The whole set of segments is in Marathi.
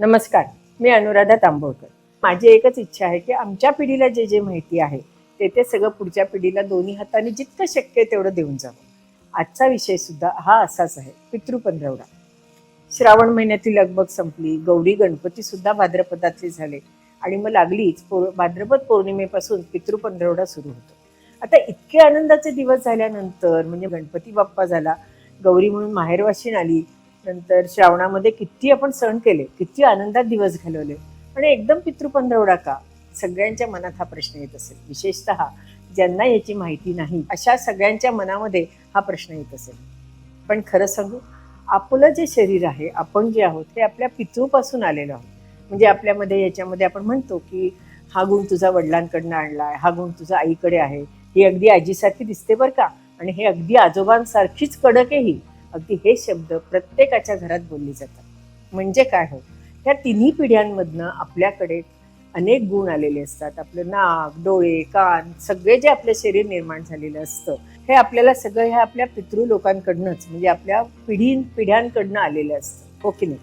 नमस्कार मी अनुराधा तांबोळकर. माझी एकच इच्छा आहे की आमच्या पिढीला जे जे माहिती आहे ते ते सगळं पुढच्या पिढीला दोन्ही हाताने जितकं शक्य तेवढं देऊन जावं. आजचा विषय सुद्धा हा असाच आहे पितृपंधरवडा श्रावण महिन्यातील लगबग संपली गौरी गणपती सुद्धा भाद्रपदातले झाले आणि मग लागलीच पौ भाद्रपद पौर्णिमेपासून पितृपंधरवडा सुरू होतो. आता इतके आनंदाचे दिवस झाल्यानंतर म्हणजे गणपती बाप्पा झाला गौरी म्हणून माहेरवाशीन आली नंतर श्रावणामध्ये किती आपण सण केले किती आनंदात दिवस घालवले. आणि एकदम पितृपंधरवडा का? सगळ्यांच्या मनात हा प्रश्न येत असेल. विशेषतः ज्यांना याची माहिती नाही अशा सगळ्यांच्या मनामध्ये हा प्रश्न येत असेल. पण खरं सांगू आपलं जे शरीर आहे आपण जे आहोत हे आपल्या पितृपासून आलेलो आहोत. म्हणजे आपल्यामध्ये याच्यामध्ये आपण म्हणतो की हा गुण तुझा वडिलांकडनं आहे हा गुण तुझा आईकडे आहे. ही अगदी आजीसारखी दिसते बरं का? आणि हे अगदी आजोबांसारखीच कडक आहे ही. अगदी हे शब्द प्रत्येकाच्या घरात बोलले जातात. म्हणजे काय हो? ह्या तिन्ही पिढ्यांमधनं आपल्याकडे अनेक गुण आलेले असतात. आपलं नाक डोळे कान सगळे जे आपलं शरीर निर्माण झालेलं असतं हे आपल्याला सगळं ह्या आपल्या पितृ लोकांकडनंच म्हणजे आपल्या पिढी पिढ्यांकडनं आलेलं असतं. हो की नाही?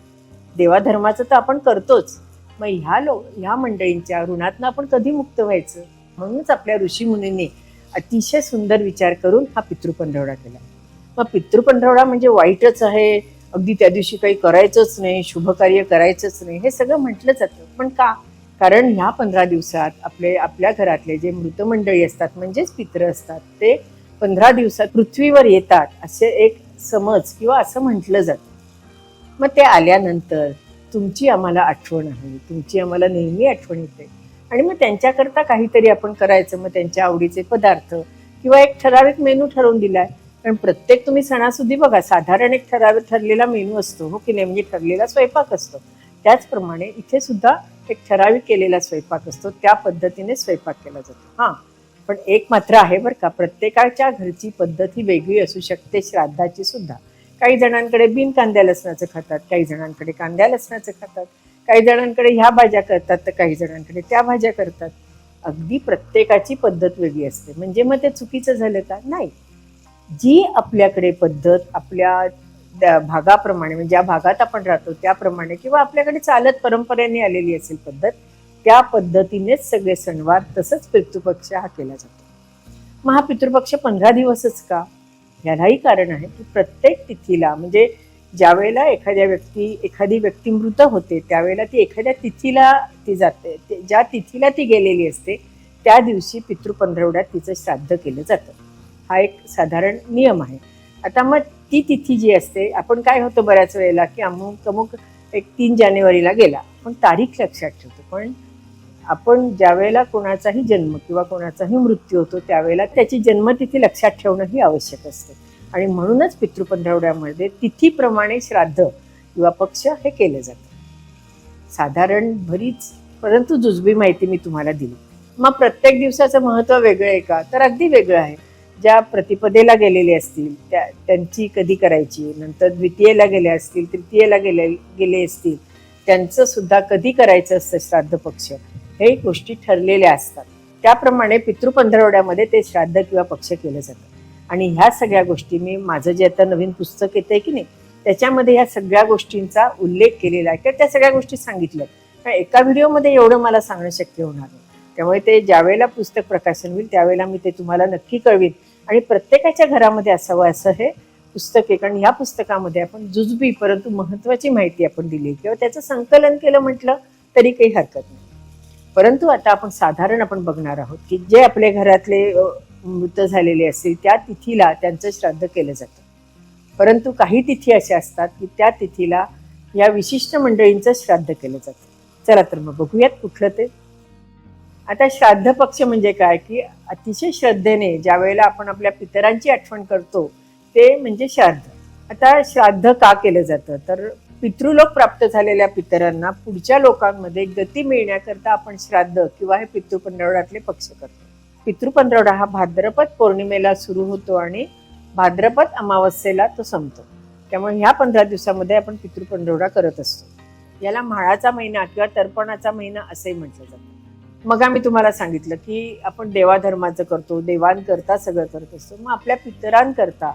देवाधर्माचं तर आपण करतोच. मग ह्या लो ह्या मंडळींच्या ऋणातनं आपण कधी मुक्त व्हायचं? म्हणूनच आपल्या ऋषीमुनींनी अतिशय सुंदर विचार करून हा पितृपंधरवडा केला. मग पितृपंधरवडा म्हणजे वाईटच आहे. अगदी त्या दिवशी काही करायचंच नाही शुभकार्य करायचंच नाही हे सगळं म्हटलं जातं. पण का? कारण ह्या पंधरा दिवसात आपले आपल्या घरातले जे मृतमंडळी असतात म्हणजेच पित्र असतात ते पंधरा दिवसात पृथ्वीवर येतात असे एक समज किंवा असं म्हटलं जातं. मग ते आल्यानंतर तुमची आम्हाला आठवण आहे तुमची आम्हाला नेहमी आठवण येते. आणि मग त्यांच्याकरता काहीतरी आपण करायचं मग त्यांच्या आवडीचे पदार्थ किंवा एक ठराविक मेनू ठरवून दिलाय. कारण प्रत्येक तुम्ही सणासुदी बघा साधारण एक ठराविक ठरलेला मेनू असतो हो की नाही म्हणजे ठरलेला स्वयंपाक असतो. त्याचप्रमाणे इथे सुद्धा एक ठराविक केलेला स्वयंपाक असतो त्या पद्धतीने स्वयंपाक केला जातो. हां पण एक मात्र आहे बरं का प्रत्येकाच्या घरची पद्धत ही वेगळी असू शकते श्राद्धाची सुद्धा. काही जणांकडे बिन कांद्या लसणाचं खातात काही जणांकडे कांद्या लसणाचं खातात काही जणांकडे ह्या भाज्या करतात तर काही जणांकडे त्या भाज्या करतात. अगदी प्रत्येकाची पद्धत वेगळी असते. म्हणजे मग ते चुकीचं झालं का? नाही. जी आपल्याकडे पद्धत आपल्या भागाप्रमाणे म्हणजे ज्या भागात आपण राहतो त्याप्रमाणे किंवा आपल्याकडे चालत परंपरेने आलेली असेल पद्धत त्या पद्धतीनेच सगळे सणवार तसंच पितृपक्ष हा केला जातो. मग हा पितृपक्ष पंधरा दिवसच का? यालाही कारण आहे की प्रत्येक तिथीला म्हणजे ज्या वेळेला एखाद्या व्यक्ती एखादी व्यक्ती मृत होते त्यावेळेला ती एखाद्या तिथीला ती जाते ते- ज्या तिथीला ती गेलेली असते त्या दिवशी पितृपंधरवड्यात तिचं श्राद्ध केलं जातं. हा एक साधारण नियम आहे. आता मग ती तिथी जी असते आपण काय होतं बऱ्याच वेळेला की अमुक अमुक एक तीन जानेवारीला गेला पण तारीख लक्षात ठेवतो. पण आपण ज्या वेळेला कोणाचाही जन्म किंवा कोणाचाही मृत्यू होतो त्यावेळेला त्याची जन्मतिथी लक्षात ठेवणं ही आवश्यक असते. आणि म्हणूनच पितृपंधरवड्यामध्ये तिथीप्रमाणे श्राद्ध किंवा पक्ष हे केलं जातं. साधारण भरीच परंतु जुजबी माहिती मी तुम्हाला दिली. मग प्रत्येक दिवसाचं महत्त्व वेगळं आहे का? तर अगदी वेगळं आहे. ज्या प्रतिपदेला गेलेले असतील त्या त्यांची कधी करायची? नंतर द्वितीयेला गेले असतील तृतीयेला गेले गेले असतील त्यांचं सुद्धा कधी करायचं असतं श्राद्ध पक्ष? हे गोष्टी ठरलेल्या असतात. त्याप्रमाणे पितृपंधरवड्यामध्ये ते श्राद्ध किंवा पक्ष केलं जातं. आणि ह्या सगळ्या गोष्टी मी माझं जे आता नवीन पुस्तक येतं आहे की नाही त्याच्यामध्ये ह्या सगळ्या गोष्टींचा उल्लेख केलेला आहे. किंवा त्या सगळ्या गोष्टी सांगितल्या आहेत. एका व्हिडिओमध्ये एवढं मला सांगणं शक्य होणार नाही. त्यामुळे ते ज्यावेळेला पुस्तक प्रकाशन होईल त्यावेळेला मी ते तुम्हाला नक्की कळवीन. आणि प्रत्येकाच्या घरामध्ये असावं असं हे पुस्तक आहे. कारण ह्या पुस्तकामध्ये आपण जुजबी परंतु महत्वाची माहिती आपण दिली किंवा त्याचं संकलन केलं म्हटलं तरी काही हरकत नाही. परंतु आता आपण साधारण आपण बघणार आहोत की जे आपल्या घरातले मृत झालेले असतील त्या तिथीला त्यांचं श्राद्ध केलं जातं. परंतु काही तिथी अशा असतात की त्या तिथीला या विशिष्ट मंडळींचं श्राद्ध केलं जातं. चला तर मग बघूयात कुठलं ते. आता श्राद्ध पक्ष म्हणजे काय? की अतिशय श्रद्धेने ज्या वेळेला आपण आपल्या पितरांची आठवण करतो ते म्हणजे श्राद्ध. आता श्राद्ध का केलं जातं? तर पितृलोक प्राप्त झालेल्या पितरांना पुढच्या लोकांमध्ये गती मिळण्याकरता आपण श्राद्ध किंवा हे पितृपंधरवड्यातले पक्ष करतो. पितृपंधरवडा हा भाद्रपद पौर्णिमेला सुरू होतो आणि भाद्रपद अमावस्येला तो संपतो. त्यामुळे ह्या पंधरा दिवसामध्ये आपण पितृपंधरवडा करत असतो. याला म्हाळाचा महिना किंवा तर्पणाचा महिना असंही म्हटलं जातं. मग आम्ही तुम्हाला सांगितलं की आपण देवाधर्माचं करतो देवांकरता सगळं करत असतो. मग आपल्या पितरांकरता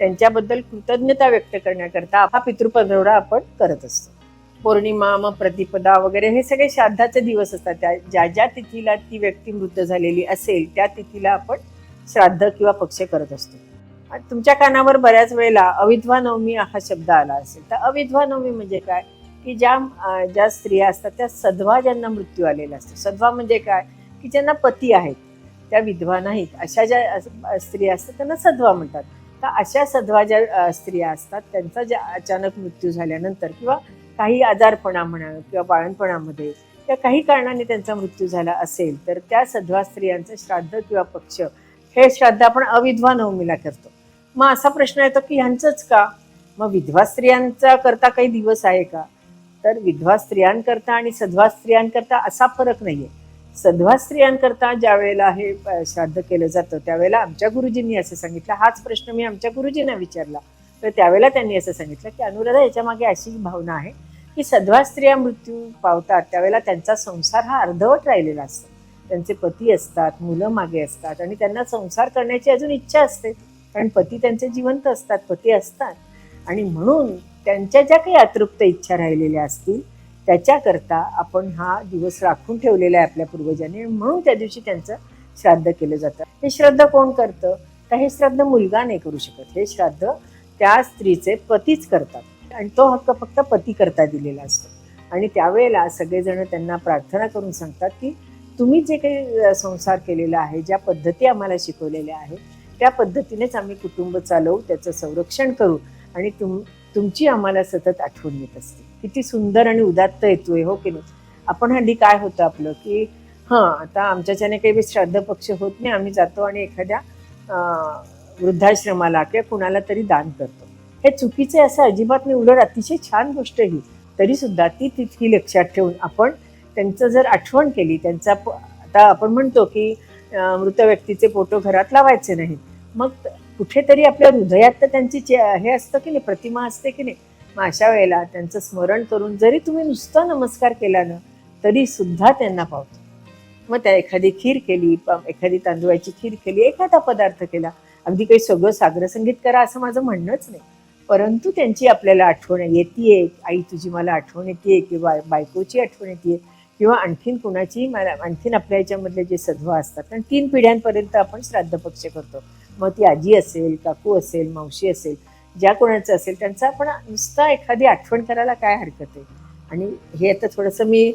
त्यांच्याबद्दल कृतज्ञता व्यक्त करण्याकरता हा पितृपंधरवडा आपण करत असतो. पौर्णिमा मग प्रतिपदा वगैरे हे सगळे श्राद्धाचे दिवस असतात. त्या ज्या ज्या तिथीला ती व्यक्ती मृत झालेली असेल त्या तिथीला आपण श्राद्ध किंवा पक्ष करत असतो. तुमच्या कानावर बऱ्याच वेळेला अविधवा नवमी हा शब्द आला असेल. तर अविधवा नवमी म्हणजे काय? की ज्या ज्या स्त्रिया असतात त्या सधवा ज्यांना मृत्यू आलेला असतो. सधवा म्हणजे काय? की ज्यांना पती आहेत त्या विधवा नाहीत. अशा ज्या स्त्रिया असतात त्यांना सधवा म्हणतात. तर अशा सधवा ज्या स्त्रिया असतात त्यांचा ज्या अचानक मृत्यू झाल्यानंतर किंवा काही आजारपणा म्हणा किंवा बाळणपणामध्ये त्या काही कारणाने त्यांचा मृत्यू झाला असेल तर त्या सधवा स्त्रियांचं श्राद्ध किंवा पक्ष हे श्राद्ध आपण अविधवा नवमीला करतो. मग असा प्रश्न येतो की ह्यांचंच का? मग विधवा स्त्रियांचा करता काही दिवस आहे का? तर विधवा स्त्रियांकरता आणि सधवा स्त्रियांकरता असा फरक नाहीये. सधवा स्त्रियांकरता ज्या वेळेला हे श्राद्ध केलं जातं त्यावेळेला आमच्या गुरुजींनी असं सांगितलं. हाच प्रश्न मी आमच्या गुरुजींना विचारला. तर त्यावेळेला त्यांनी असं सांगितलं की अनुराधा याच्यामागे अशी भावना आहे की सधवा स्त्रिया मृत्यू पावतात त्यावेळेला त्यांचा संसार हा अर्धवट राहिलेला असतो. त्यांचे पती असतात मुलं मागे असतात आणि त्यांना संसार करण्याची अजून इच्छा असते. कारण पती त्यांचे जिवंत असतात पती असतात. आणि म्हणून त्यांच्या ज्या काही अतृप्त इच्छा राहिलेल्या असतील त्याच्याकरता आपण हा दिवस राखून ठेवलेला आहे आपल्या पूर्वजांनी म्हणून त्या दिवशी त्यांचं श्राद्ध केलं जातं. हे श्राद्ध कोण करतं? तर हे श्राद्ध मुलगा नाही करू शकत? हे श्राद्ध त्या स्त्रीचे पतीच करतात. आणि तो हक्क फक्त पती करता दिलेला असतो. आणि त्यावेळेला सगळेजण त्यांना प्रार्थना करून सांगतात की तुम्ही जे काही संसार केलेला आहे ज्या पद्धती आम्हाला शिकवलेल्या आहेत त्या पद्धतीनेच आम्ही कुटुंब चालवू त्याचं संरक्षण करू आणि तुम तुमची आम्हाला सतत आठवण येत असते. किती सुंदर आणि उदात्त येतोय हो की नाही? आपण हल्ली काय होतं आपलं की हां आता आमच्याच्याने काही श्राद्ध पक्ष होत नाही आम्ही जातो आणि एखाद्या वृद्धाश्रमाला किंवा कुणाला तरी दान करतो. हे चुकीचे असं अजिबात नाही उलट अतिशय छान गोष्ट ही. तरीसुद्धा ती तिथी लक्षात ठेवून आपण त्यांचं जर आठवण केली त्यांचा प- आता आपण म्हणतो की मृत व्यक्तीचे फोटो घरात लावायचे नाहीत. मग कुठेतरी आपल्या हृदयात तर त्यांची हे असतं की नाही प्रतिमा असते की नाही मग अशा वेळेला त्यांचं स्मरण करून जरी तुम्ही नुसतं नमस्कार केला ना तरी सुद्धा त्यांना पावतो. मग त्या एखादी खीर केली एखादी तांदुळाची खीर केली एखादा पदार्थ केला अगदी काही सगळं सागर संगीत करा असं माझं म्हणणंच नाही. परंतु त्यांची आपल्याला आठवण येते आई तुझी मला आठवण येते किंवा बायकोची आठवण येते किंवा आणखीन कुणाची मला आणखीन आपल्या याच्यामधले जे सधवा असतात कारण तीन पिढ्यांपर्यंत आपण श्राद्ध पक्ष करतो. मग ती आजी असेल काकू असेल मावशी असेल ज्या कोणाचं असेल त्यांचं आपण नुसतं एखादी आठवण करायला काय हरकत आहे? आणि हे आता थोडंसं मी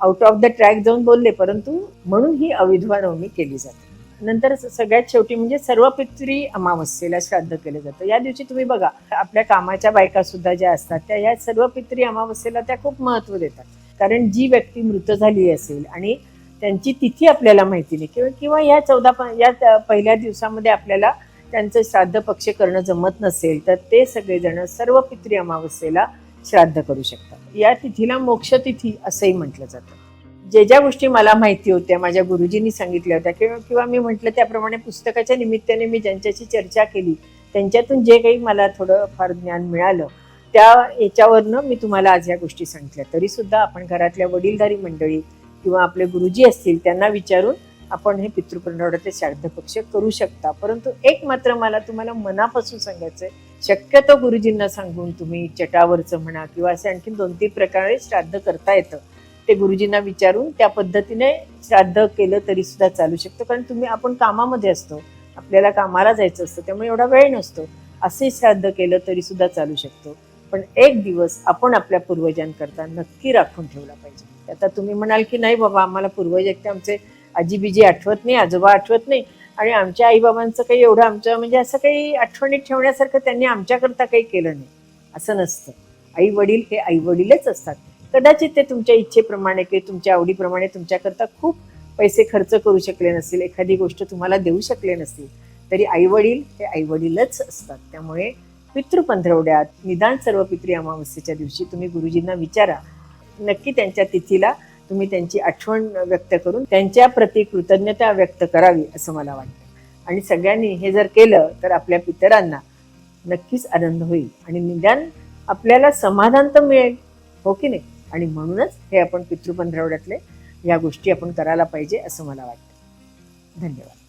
आउट ऑफ द ट्रॅक जाऊन बोलले परंतु म्हणून ही अविधवा नवमी केली जाते. नंतर सगळ्यात शेवटी म्हणजे सर्व पित्री अमावस्येला श्राद्ध केलं जातं. या दिवशी तुम्ही बघा आपल्या कामाच्या बायका सुद्धा ज्या असतात त्या या सर्व पित्री अमावस्येला त्या खूप महत्त्व देतात. कारण जी व्यक्ती मृत झाली असेल आणि त्यांची तिथी आपल्याला माहिती नाही. किंवा किंवा या चौदा प- या पहिल्या दिवसामध्ये आपल्याला त्यांचं श्राद्ध पक्ष करणं जमत नसेल तर ते सगळेजण सर्व पित्री अमावस्येला श्राद्ध करू शकतात. या तिथीला मोक्ष तिथी असंही म्हटलं जातं. जे ज्या गोष्टी मला माहिती होत्या माझ्या गुरुजींनी सांगितल्या होत्या किंवा किंवा मी म्हटलं त्याप्रमाणे पुस्तकाच्या निमित्ताने मी ज्यांच्याशी चर्चा केली त्यांच्यातून जे काही मला थोडं फार ज्ञान मिळालं त्या याच्यावरनं मी तुम्हाला आज या गोष्टी सांगितल्या. तरीसुद्धा आपण घरातल्या वडीलधारी मंडळी किंवा आपले गुरुजी असतील त्यांना विचारून आपण हे पितृपंधरवड्याचे श्राद्ध पक्ष करू शकता. परंतु एक मात्र मला तुम्हाला मनापासून सांगायचंय शक्यतो गुरुजींना सांगून तुम्ही चटावरचं म्हणा किंवा असे आणखी दोन तीन प्रकारे श्राद्ध करता येतं. ते गुरुजींना विचारून त्या पद्धतीने श्राद्ध केलं तरी सुद्धा चालू शकतं. कारण तुम्ही आपण कामामध्ये असतो. आपल्याला कामाला जायचं असतं त्यामुळे एवढा वेळ नसतो. असे श्राद्ध केलं तरी सुद्धा चालू शकतो. पण एक दिवस आपण आपल्या पूर्वजांकरता नक्की राखून ठेवला पाहिजे. आता तुम्ही म्हणाल की नाही बाबा आम्हाला पूर्वज एक ते आमचे आजीबीजी आठवत नाही आजोबा आठवत नाही आणि आमच्या आईबाबांचं काही एवढं आमच्या म्हणजे असं काही आठवणीत ठेवण्यासारखं त्यांनी आमच्याकरता काही केलं नाही. असं नसतं. आई वडील हे आई वडीलच असतात. कदाचित ते तुमच्या इच्छेप्रमाणे किंवा तुमच्या आवडीप्रमाणे तुमच्याकरता खूप पैसे खर्च करू शकले नसतील एखादी गोष्ट तुम्हाला देऊ शकले नसतील तरी आई वडील हे आई वडीलच असतात. त्यामुळे पितृपंधरवड्यात निदान सर्व पितृ अमावस्येच्या दिवशी तुम्ही गुरुजींना विचारा. नक्की त्यांच्या तिथीला तुम्ही त्यांची आठवण व्यक्त करून त्यांच्या प्रति कृतज्ञता व्यक्त करावी असं मला वाटतं. आणि सगळ्यांनी हे जर केलं तर आपल्या पितरांना नक्कीच आनंद होईल आणि निदान आपल्याला समाधान तर मिळेल. हो की नाही? आणि म्हणूनच हे आपण पितृपंधरवड्यातले या गोष्टी आपण करायला पाहिजे असं मला वाटतं. धन्यवाद.